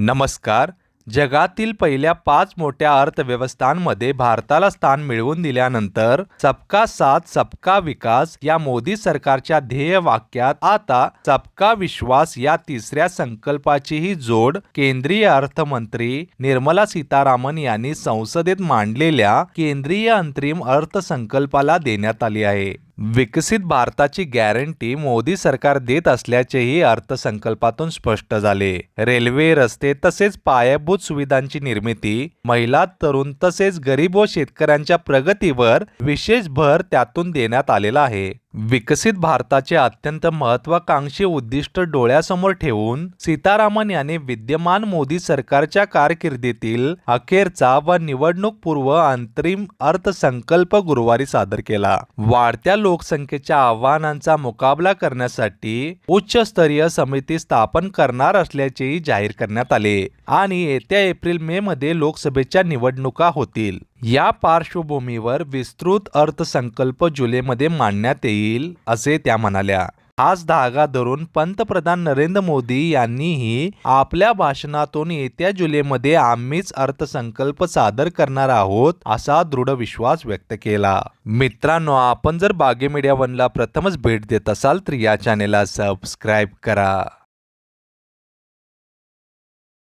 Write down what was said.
नमस्कार. जगातील पहिल्या पाच मोठ्या अर्थव्यवस्थांमध्ये भारताला स्थान मिळवून दिल्यानंतर सबका साथ सबका विकास या मोदी सरकारच्या ध्येय वाक्यात आता सबका विश्वास या तिसऱ्या संकल्पाचीही जोड केंद्रीय अर्थमंत्री निर्मला सीतारामन यांनी संसदेत मांडलेल्या केंद्रीय अंतरिम अर्थसंकल्पाला देण्यात आली आहे. विकसित भारताची गॅरंटी मोदी सरकार देत असल्याचेही अर्थसंकल्पातून स्पष्ट झाले. रेल्वे रस्ते तसेच पायाभूत सुविधांची निर्मिती महिला तरुण तसेच गरीब व शेतकऱ्यांच्या प्रगतीवर विशेष भर त्यातून देण्यात आलेला आहे. विकसित भारताचे अत्यंत महत्वाकांक्षी उद्दिष्ट डोळ्यासमोर ठेवून सीतारामन यांनी विद्यमान मोदी सरकारच्या कारकिर्दीतील अखेरचा व निवडणूक पूर्व अंतरिम अर्थसंकल्प गुरुवारी सादर केला. वाढत्या लोकसंख्येच्या आव्हानांचा मुकाबला करण्यासाठी उच्चस्तरीय समिती स्थापन करणार असल्याचेही जाहीर करण्यात आले आणि येत्या एप्रिल मे मध्ये लोकसभेच्या निवडणुका होतील. या पार्श्वभूमीवर विस्तृत अर्थसंकल्प जुलैमध्ये मांडण्यात येईल असे त्या म्हणाल्या. हाच धागा धरून पंतप्रधान नरेंद्र मोदी यांनीही आपल्या भाषणातून येत्या जुलैमध्ये आम्हीच अर्थसंकल्प सादर करणार आहोत असा दृढ विश्वास व्यक्त केला. मित्रांनो आपण जर बागे मीडिया वनला प्रथमच भेट देत असाल तर या चॅनेलला सबस्क्राईब करा.